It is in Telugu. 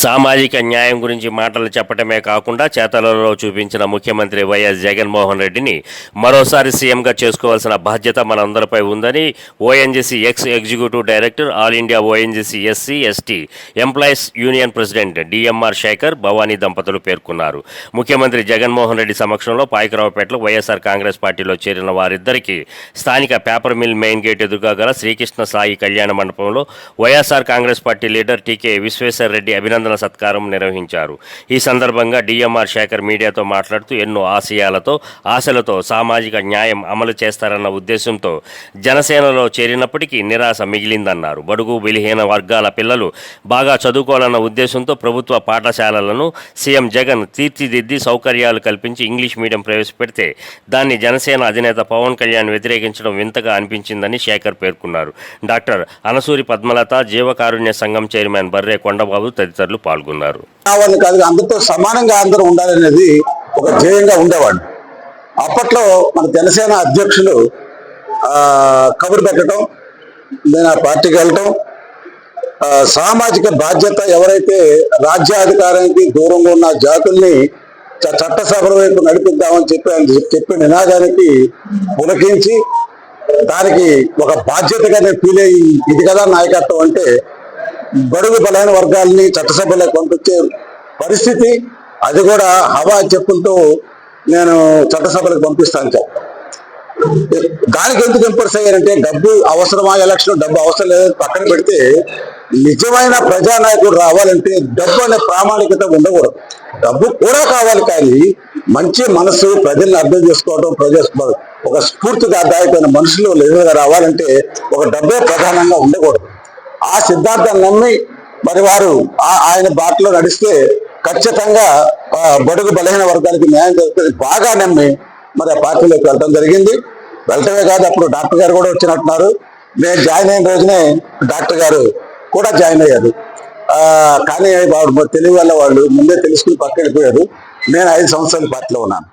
సామాజిక న్యాయం గురించి మాటలు చెప్పటమే కాకుండా చేతలలో చూపించిన ముఖ్యమంత్రి వైఎస్ జగన్మోహన్ రెడ్డిని మరోసారి సీఎంగా చేసుకోవాల్సిన బాధ్యత మనందరిపై ఉందని ONGC ex executive director all India ONGC SC ST employees union president DMR Shekhar Bhavani దంపతులు పేర్కొన్నారు. ముఖ్యమంత్రి జగన్మోహన్ రెడ్డి సమక్షంలో పాయకరావుపేటలో వైఎస్ఆర్ కాంగ్రెస్ పార్టీలో చేరిన వారిద్దరికీ స్థానిక పేపర్ మిల్ మెయిన్ గేట్ ఎదురుగా గల శ్రీకృష్ణ సాయి కళ్యాణ మండపంలో YSR Congress party leader TK Vishweshwara Reddy అభినందన సత్కారం నిర్వహించారు. ఈ సందర్భంగా డిఎంఆర్ శేఖర్ మీడియాతో మాట్లాడుతూ ఎన్నో ఆశయాలతో ఆశలతో సామాజిక న్యాయం అమలు చేస్తారన్న ఉద్దేశంతో జనసేనలో చేరినప్పటికీ నిరాశ మిగిలిందన్నారు. బడుగు బలిహీన వర్గాల పిల్లలు బాగా చదువుకోవాలన్న ఉద్దేశంతో ప్రభుత్వ పాఠశాలలను సీఎం జగన్ తీర్చిదిద్ది సౌకర్యాలు కల్పించి ఇంగ్లీష్ మీడియం ప్రవేశపెడితే దాన్ని జనసేన అధినేత పవన్ కళ్యాణ్ వ్యతిరేకించడం వింతగా అనిపించిందని శేఖర్ పేర్కొన్నారు. డాక్టర్ అనసూరి పద్మలత జీవకారుణ్య సంఘం చైర్మన్ బర్రే కొండబాబు తదితరులు పాల్గొన్నారు. కాదు అందరితో సమానంగా అందరూ ఉండాలనేది ఒక ధ్యేయంగా ఉండేవాడు అప్పట్లో మన జనసేన అధ్యక్షులు కబురు పెట్టడం నేను ఆ పార్టీకి వెళ్ళటం సామాజిక బాధ్యత ఎవరైతే రాజ్యాధికారానికి దూరంగా ఉన్న జాతుల్ని చ- చట్టసభల వైపు నడిపిద్దామని చెప్పి ఆయన చెప్పిన నినాదానికి పులకించి దానికి ఒక బాధ్యతగా నేను ఫీల్ అయ్యి ఇది కదా నాయకత్వం అంటే బడుగు బలైన వర్గాలని చట్టసభలోకి పంపించే పరిస్థితి అది కూడా హవా చెప్పులతో నేను చట్టసభలకు పంపిస్తాను సార్ దానికి ఎందుకు ఇంపర్స్ అయ్యారంటే డబ్బు అవసరమా ఎలక్షన్ డబ్బు అవసరం లేదని పక్కన పెడితే నిజమైన ప్రజానాయకుడు రావాలంటే డబ్బు అనే ప్రామాణికత ఉండకూడదు. డబ్బు కూడా కావాలి కానీ మంచి మనసు ప్రజల్ని అర్థం చేసుకోవడం ప్రజా ఒక స్ఫూర్తిగా స్ఫూర్తిదాయకమైన మనుషులు లీడర్గా రావాలంటే ఒక డబ్బే ప్రధానంగా ఉండకూడదు. ఆ సిద్ధాంతాన్ని నమ్మి మరి వారు ఆ- ఆయన బాటలో నడిస్తే ఖచ్చితంగా బడుగు బలహీన వర్గానికి న్యాయం జరుగుతుంది. బాగా నమ్మి మరి ఆ పార్టీలోకి వెళ్ళడం జరిగింది. వెళ్ళటమే కాదు అప్పుడు డాక్టర్ గారు కూడా వచ్చినట్టున్నారు. నేను జాయిన్ అయిన రోజునే డాక్టర్ గారు కూడా జాయిన్ అయ్యారు. కానీ వాడు తెలివి వల్ల వాళ్ళు ముందే తెలుసుకుని పక్క వెళ్ళిపోయారు. నేను ఐదు సంవత్సరాల పార్టీలో ఉన్నాను.